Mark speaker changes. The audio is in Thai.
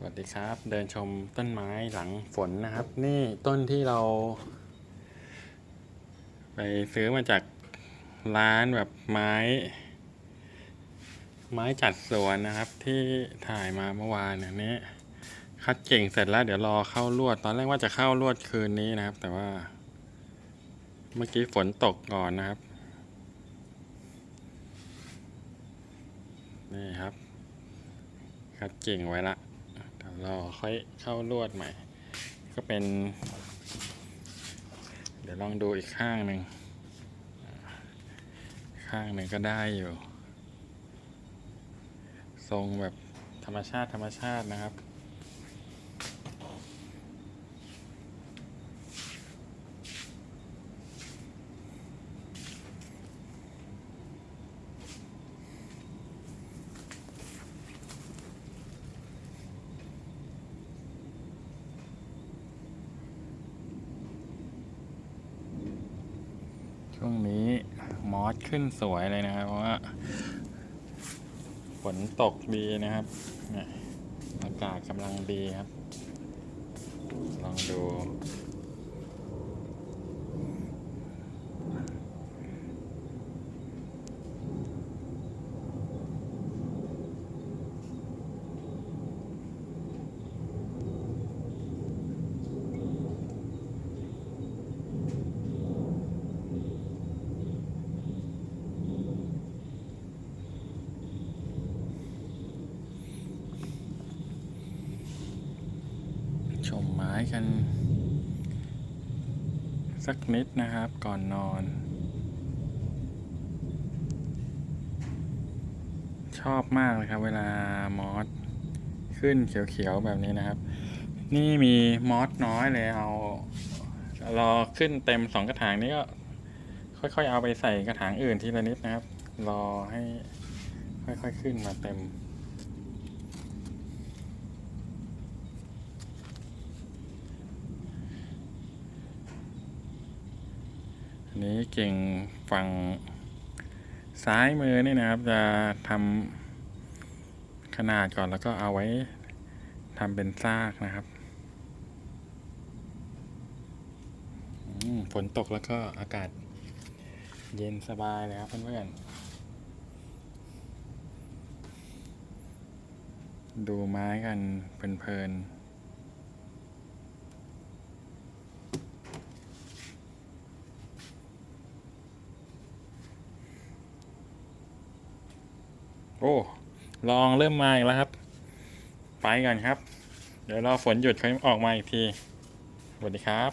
Speaker 1: สวัสดีครับ เดินชมต้นไม้หลังฝนนะครับ นี่ต้นที่เรา ไปซื้อมาจากร้านแบบไม้ ไม้จัดสวนนะครับที่ถ่ายมาเมื่อวานอันนี้ คัดเก่งเสร็จแล้ว เดี๋ยวรอเข้าลวด ตอนแรกว่าจะเข้าลวดคืนนี้นะครับ แต่ว่า เมื่อกี้ฝนตกก่อนนะครับ นี่ครับคัดเก่งไว้ละ เรอค่อยเข้าลวดใหม่ ก็เป็น เดี๋ยวลองดูอีกข้างหนึ่ง ข้างหนึ่งก็ได้อยู่ ทรงแบบธรรมชาติธรรมชาตินะครับ ช่วงนี้มอสขึ้นสวยเลยนะครับ เพราะว่า ฝนตกดีนะครับอากาศกำลังดีครับ ลองดู ชมไม้กัน สักนิดนะครับก่อนนอน ชอบมากเลยครับ เวลามอสขึ้นเขียวๆแบบนี้นะครับ นี่มีมอสน้อยเลยเอารอขึ้นเต็มสองกระถางนี้ก็ ค่อยๆเอาไปใส่กระถางอื่นทีละนิดนะครับ รอให้ค่อยๆขึ้นมาเต็ม นี้เก่งฝั่งซ้ายมือนี่นะครับ จะทำขนาดก่อนแล้วก็เอาไว้ทำเป็นซากนะครับฝนตกแล้วก็อากาศเย็นสบายเลยครับเพื่อนๆ ดูไม้กันเพลินๆ โอ้ ลองเริ่มมาอีกแล้วครับ ไปก่อนครับ เดี๋ยวรอฝนหยุดค่อยออกมาอีกที สวัสดีครับ